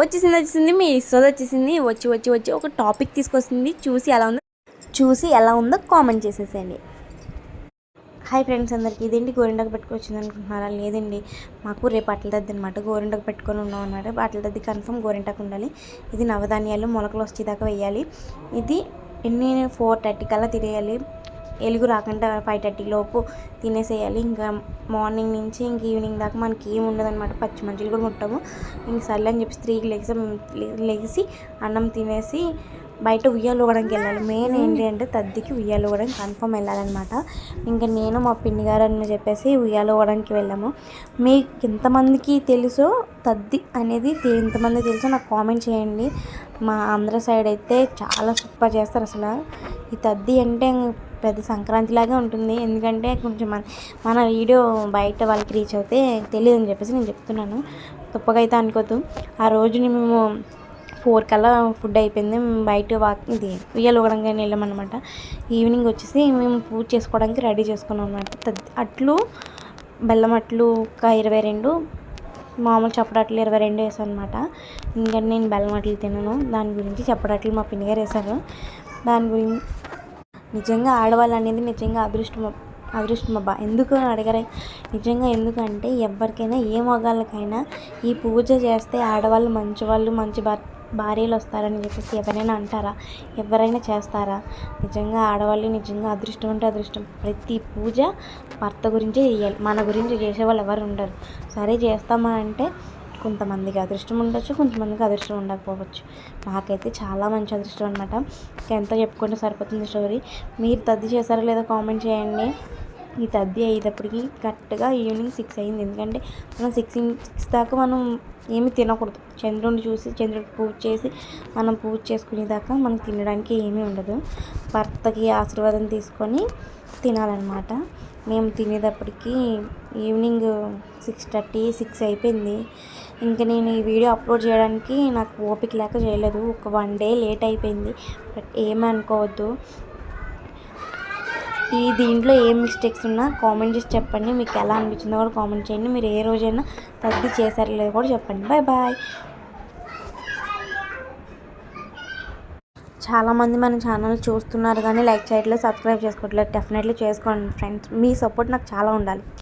వచ్చేసింది వచ్చేసింది మీ ఇస్తుంది వచ్చేసింది. వచ్చి వచ్చి వచ్చి ఒక టాపిక్ తీసుకొస్తుంది. చూసి ఎలా ఉందో చూసి ఎలా ఉందో కామెంట్ చేసేసేయండి. హాయ్ ఫ్రెండ్స్ అందరికీ ఇదేంటి గోరిండకు పెట్టుకొచ్చింది అనుకుంటున్నారా? లేదండి. మాకు రేపు అట్ల దద్ది అనమాట గోరింటాకు పెట్టుకొని ఉన్నాం అన్నమాట. అట్ల దద్ది కన్ఫర్మ్ గోరింటాకు ఉండాలి. ఇది నవధాన్యాలు మొలకలు వచ్చేదాకా వేయాలి ఇది ఎన్ని ఫోర్ థర్టీ కల్లా తినేయాలి ఎలుగు రాకుండా ఫైవ్ థర్టీ లోపు తినేసేయాలి. ఇంకా మార్నింగ్ నుంచి ఇంక ఈవినింగ్ దాకా మనకి ఏమి ఉండదు అనమాట పచ్చి మంచులు కూడా ముట్టము. ఇంక సర్లే అని చెప్పి త్రీకి లెగిసి లెగిసి అన్నం తినేసి బయట ఉయ్యాలు ఊగడానికి వెళ్ళాలి. మెయిన్ ఏంటి అంటే తద్దికి ఉయ్యాలు ఊగడానికి కన్ఫర్మ్ వెళ్ళాలన్నమాట. ఇంకా నేను మా పిన్ని గారు అని చెప్పేసి ఉయ్యాలు ఊగడానికి వెళ్ళాము. మీకు ఎంతమందికి తెలుసో తద్ది అనేది ఎంతమంది తెలుసో నాకు కామెంట్ చేయండి. మా ఆంధ్ర సైడ్ అయితే చాలా సూపర్ చేస్తారు అసలు. ఈ తద్ది అంటే పెద్ద సంక్రాంతి లాగే ఉంటుంది. ఎందుకంటే కొంచెం మన మన వీడియో బయట వాళ్ళకి రీచ్ అవుతే తెలియదు అని చెప్పేసి నేను చెప్తున్నాను. తప్పగా అయితే అనుకోదు ఆ రోజుని మేము ఫోర్ కల్లా ఫుడ్ అయిపోయింది. మేము బయట వాక్ ఇది ఉయ్యాలు ఊగడానికి వెళ్ళామన్నమాట. ఈవినింగ్ వచ్చేసి మేము పూజ చేసుకోవడానికి రెడీ చేసుకున్నాం అనమాట అట్లు బెల్లం అట్లు ఒక ఇరవై రెండు మామూలు చప్పడట్లు ఇరవై రెండు వేసాను అనమాట ఎందుకంటే నేను బెల్లం అట్లు తినను. దాని గురించి చప్పడట్లు మా పిన్ని గారు వేశారు. దాని గురించి నిజంగా ఆడవాళ్ళు అనేది నిజంగా అదృష్టం అదృష్టం అబ్బా ఎందుకు అని అడగరే? నిజంగా ఎందుకంటే ఎవరికైనా ఏ మగాళ్ళకైనా ఈ పూజ చేస్తే ఆడవాళ్ళు మంచివాళ్ళు మంచి భార్యలు వస్తారని చెప్పేసి ఎవరైనా అంటారా? ఎవరైనా చేస్తారా? నిజంగా ఆడవాళ్ళు నిజంగా అదృష్టం అంటే అదృష్టం. ప్రతి పూజ భర్త గురించే చేయాలి. మన గురించి చేసేవాళ్ళు ఎవరు ఉండరు. సరే చేస్తామా అంటే కొంతమందికి అదృష్టం ఉండొచ్చు కొంతమందికి అదృష్టం ఉండకపోవచ్చు. నాకైతే చాలా మంచి అదృష్టం అనమాట ఎంత చెప్పుకుంటే సరిపోతుంది స్టోరీ. మీరు తద్ది చేశారో లేదో కామెంట్ చేయండి. ఈ తద్ది అయ్యేటప్పటికి కరెక్ట్గా ఈవినింగ్ సిక్స్ అయింది. ఎందుకంటే మనం సిక్స్ సిక్స్ దాకా మనం ఏమి తినకూడదు. చంద్రుడిని చూసి చంద్రుడికి పూజ చేసి మనం పూజ చేసుకునేదాకా మనకి తినడానికి ఏమీ ఉండదు. భర్తకి ఆశీర్వాదం తీసుకొని తినాలన్నమాట. మేము తినేటప్పటికి ఈవినింగ్ సిక్స్ థర్టీ సిక్స్ అయిపోయింది. ఇంకా నేను ఈ వీడియో అప్లోడ్ చేయడానికి నాకు ఓపిక లేక చేయలేదు. ఒక వన్ డే లేట్ అయిపోయింది. బట్ ఏమీ అనుకోవద్దు ఈ దీంట్లో ఏ మిస్టేక్స్ ఉన్నా కామెంట్ చేసి చెప్పండి. మీకు ఎలా అనిపించిందో కూడా కామెంట్ చేయండి. మీరు ఏ రోజైనా తగ్గి చేశారో లేదో కూడా చెప్పండి. బాయ్ బాయ్ చాలామంది మన ఛానల్ చూస్తున్నారు కానీ లైక్ చేయట్లేదు సబ్స్క్రైబ్ చేసుకోవట్లేదు. డెఫినెట్లీ చేసుకోండి ఫ్రెండ్స్ మీ సపోర్ట్ నాకు చాలా ఉండాలి.